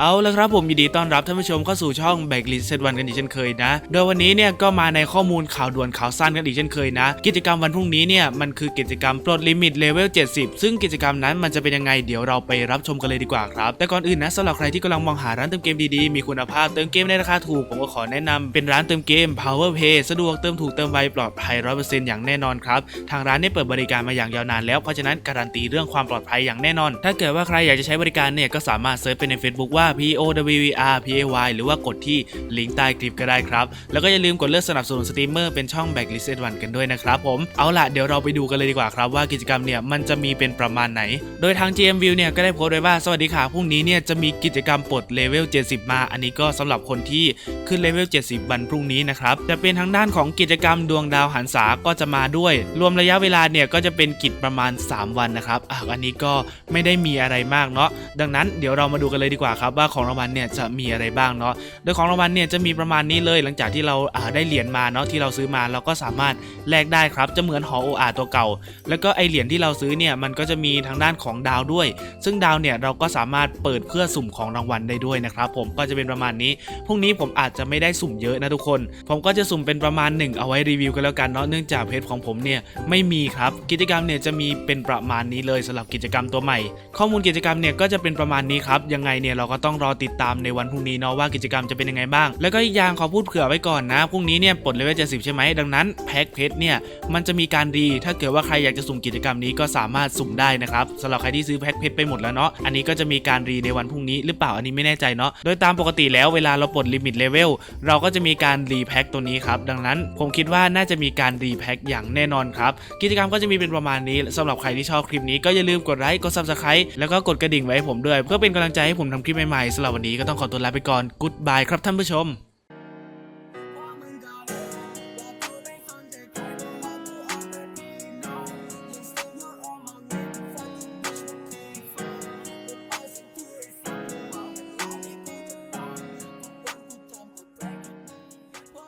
เอาละครับผมยินดีต้อนรับท่านผู้ชมเข้าสู่ช่องแบกลิสเซตวันกันอีกเช่นเคยนะ โดยวันนี้เนี่ยก็มาในข้อมูลข่าวด่วนข่าวสั้นกันอีกเช่นเคยนะ กิจกรรมวันพรุ่งนี้เนี่ยมันคือกิจกรรมปลดลิมิตเลเวล 70 ซึ่งกิจกรรมนั้นมันจะเป็นยังไงเดี๋ยวเราไปรับชมกันเลยดีกว่าครับ แต่ก่อนอื่นนะสำหรับใครที่กำลังมองหาร้านเติมเกมดีๆ มีคุณภาพเติมเกมในราคาถูกผมก็ขอแนะนำเป็นร้านเติมเกม Power Pay สะดวกเติมถูกเติมไวปลอดภัย100%อย่างแน่นอนครับทางร้านได้เปิดบริการมาอย่างยาวนานแล้วเพราะฉะนั้นการันตีเรื่องความปลอดภัยอย่างแน่นอน ถ้าเกิดว่าใครอยากจะใช้บริการเนี่ยก็สามารถเซิร์ชไปใน Facebook ว่า P O W E R P A Y หรือว่ากดที่ลิงก์ใต้คลิปก็ได้ครับ แล้วก็อย่าลืมกดเลือกสนับสนุนสตรีมเมอร์เป็นช่อง Backlist 1กันด้วยนะครับผม เอาล่ะเดี๋ยวเราไปดูกันเลยดีกว่าครับว่ากิจกรรมเนี่ยมันจะมีเป็นประมาณไหน โดยทาง GM View เนี่ยก็ได้โพสต์ไว้ว่าสวัสดีค่ะพรุ่งนี้เนี่ยจะมีกิจกรรมปลดเลเวล 70 มา อันนี้ก็สำหรับคนที่ขึ้นเลเวล 70 วันพรุ่งนี้นะครับจะเป็นทางด้านของกิจกรรมดวงดาวหันษาก็จะมาด้วย รวมระยะเวลาเนี่ยก็จะเป็นกิจประมาณ 3 วันนะครับอะอันนี้ก็ไม่ได้มีอะไรมากเนาะดังนั้นเดี๋ยวเรามาดูกันเลยดีกว่าครับว่าของรางวัลเนี่ยจะมีอะไรบ้างเนาะโดยของรางวัลเนี่ยจะมีประมาณนี้เลยหลังจากที่เราได้เหรียญมาเนาะที่เราซื้อมาเราก็สามารถแลกได้ครับจะเหมือนหอโออาตัวเก่า แล้วก็ไอเหรียญที่เราซื้อเนี่ยมันก็จะมีทางด้านของดาวด้วย ซึ่งดาวเนี่ยเราก็สามารถเปิดเพื่อสุ่มของรางวัลได้ด้วยนะครับผมก็จะเป็นประมาณนี้พรุ่งนี้ผมอาจจะไม่ได้สุ่มเยอะนะทุกคน ผมก็จะสุ่มเป็นประมาณหนึ่งเอาไว้รีวิวกันแล้วกันเนาะเนื่องจากเพจของผมเนี่ยไม่มีครับกิจกรรมเนี่ยจะมีเป็นประมาณนี้เลยสำหรับกิจกรรมตัวใหม่ ข้อมูลกิจกรรมเนี่ยก็จะเป็นประมาณนี้ครับยังไงเนี่ยเราก็ต้องรอติดตามในวันพรุ่งนี้เนาะว่ากิจกรรมจะเป็นยังไงบ้าง แล้วก็อีกอย่างขอพูดเผื่อไว้ก่อนนะพรุ่งนี้เนี่ยปลดเลเวล70ใช่ไหมดังนั้นแพ็คเพชรเนี่ยมันจะมีการดีถ้าเกิดว่าใครอยากจะสุ่มกิจกรรมนี้ก็สามารถสุ่มได้นะครับสำหรับใครที่ซื้อแพ็คเพชรไปหมดแล้วเนาะอันนี้ก็จะมีการรีในวันพรุ่งนี้หรือเปล่าอันนี้ไม่แน่ใจเนาะโดยตามปกติแล้วเวลาเราปลดลิมิตเลเวลเราก็จะมีการรีแพ็คตัวนี้ครับดังนั้นผมคิดว่าน่าจะมีการรีแพ็คอย่างแน่นอนครับกิจกรรมก็จะมีเป็นประมาณนี้สำหรับใครที่ชอบคลิปนี้ก็อย่าลืมกดไลค์กด subscribe แล้วก็กดกระดิ่งไว้ให้ผมด้วย เพื่อเป็นกำลังใจให้ผมทำคลิปใหม่ๆสำหรับวันนี้ก็ต้องขอตัวลาไปก่อน Goodbye ครับท่านผู้ชม